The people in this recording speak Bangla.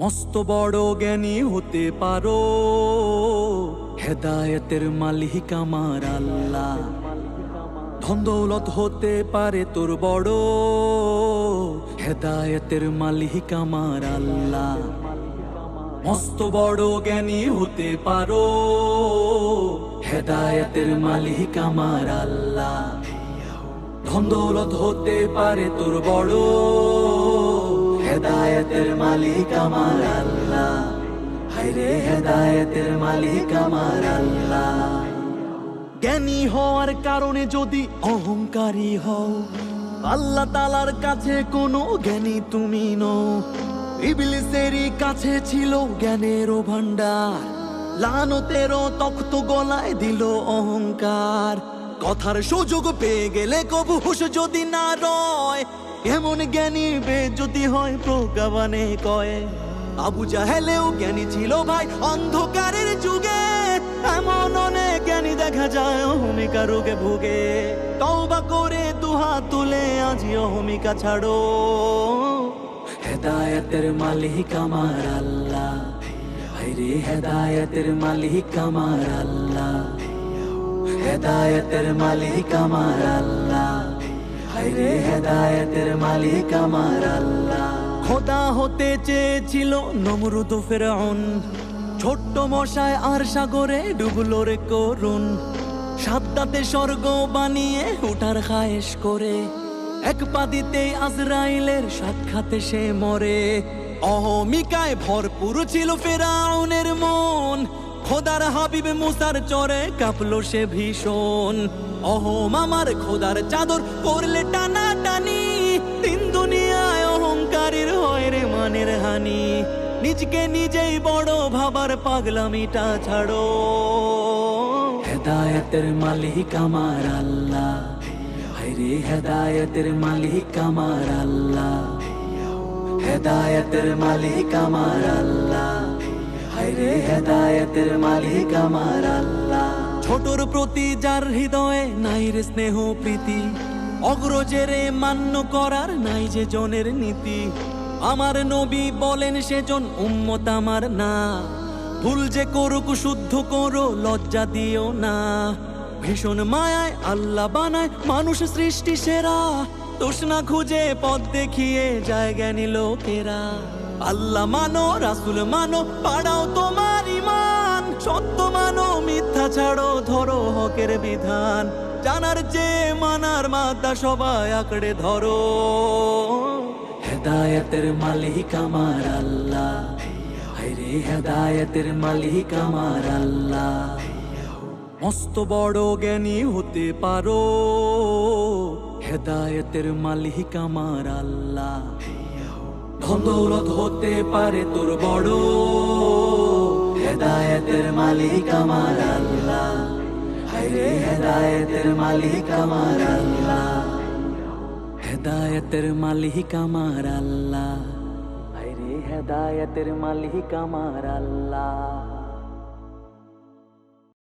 মস্ত বড় জ্ঞানী হতে পারো। হেদায়তের মালিক আমার আল্লাহ। ধন দৌলত হতে পারে তোর বড়। হেদায়তের মালিক আমার আল্লাহ। মস্ত বড় জ্ঞানী হতে পারো। হেদায়তের মালিক আমার আল্লাহ। ধন দৌলত হতে পারে তোর বড়। হেদায়েতের মালিক আমার আল্লাহ। হায়রে হেদায়েতের মালিক আমার আল্লাহ। জ্ঞানী হওয়ার কারণে যদি অহংকারী হও, আল্লাহ তালার কাছে কোনো জ্ঞানী তুমি নও। ইবলিসেরই কাছে ছিল জ্ঞানেরও ভান্ডার লানতেরও তখ্ত গলায় দিল অহংকার। কথার সুযোগ পেয়ে গেলে কবু হুশ যদি না রয় এমন জ্ঞানী বে যদি হয় প্রজ্ঞাবানে কয়। আবু জাহেলেও জ্ঞানী ছিল ভাই, অন্ধকারের যুগে। এমন অনেক জ্ঞানী দেখা যায় অহমিকা রোগে ভুগে। তওবা করে দুহা তুলে আজি অহমিকা ছাড়ো। হেদায়েতের মালিক আমার আল্লাহ। হায়রে, হেদায়েতের মালিক আমার আল্লাহ। হেদায়েতের মালিক আমার আল্লাহ। খোদা হতে চেয়েছিল ফেরাউন ছোট্ট মশায় আর সাগরে ডুবলো রে করুন সাদ্দাতে স্বর্গ বানিয়ে উঠার খায়েশ করে। এক পাদিতে আজরাইলের সাক্ষাতে সে মরে। অহমিকায় ভরপুর ছিল ফেরাউনের মন। খোদার হাবিব মুসার চরে কাঁপলো সে ভীষণ। অহম আমার খোদার চাদর করলে টানা টানি তিন দুনিয়ায় অহংকারীর হয় রে মানের হানি। নিজকে নিজেই বড় ভাবার পাগলামিটা ছাড়ো। হেদায়েতের মালিক আমার আল্লাহ। হায়রে হেদায়তের মালিক আমার আল্লাহ। হেদায়তের মালিক আমার আল্লাহ। হায়রে হেদায়েতের মালিক আমার আল্লাহ। ছোটর প্রতি যার হৃদয়ে নাই রে স্নেহ প্রীতি, অগ্রজেরে মান্য করার নাই যে জনের নীতি। আমার নবী বলেন, সেজন উম্মত আমার না। ভুল যে করুক, শুদ্ধ করো, লজ্জা দিও না। ভীষণ মায়ায় আল্লাহ বানায়, মানুষ সৃষ্টি সেরা। তৃষ্ণা খুঁজে, পথ দেখিয়ে জায়গা নিল লোকেরা আল্লাহ মানো, রাসুল মানো, পাড়াও তোমার ইমান সত্য মানো, মিথ্যা ছাড়ো, ধরো হকের বিধান। জানার যে মানার মাতা সবাই আঁকড়ে ধরো। হেদায়তের মালিক আমার আল্লাহ। হায়রে, হেদায়েতের মালিক আমার আল্লাহ। মস্ত বড় জ্ঞানী হতে পারো। হেদায়েতের মালিক আমার আল্লাহ। ধন দৌলত হতে পারে তোর বড় হেদায়েতের মালিক আমার আল্লাহ। হায়রে হেদায়েতের মালিক আমার আল্লাহ। হেদায়েতের মালিক আমার আল্লাহ। হায়রে হেদায়েতের মালিক আমার আল্লাহ।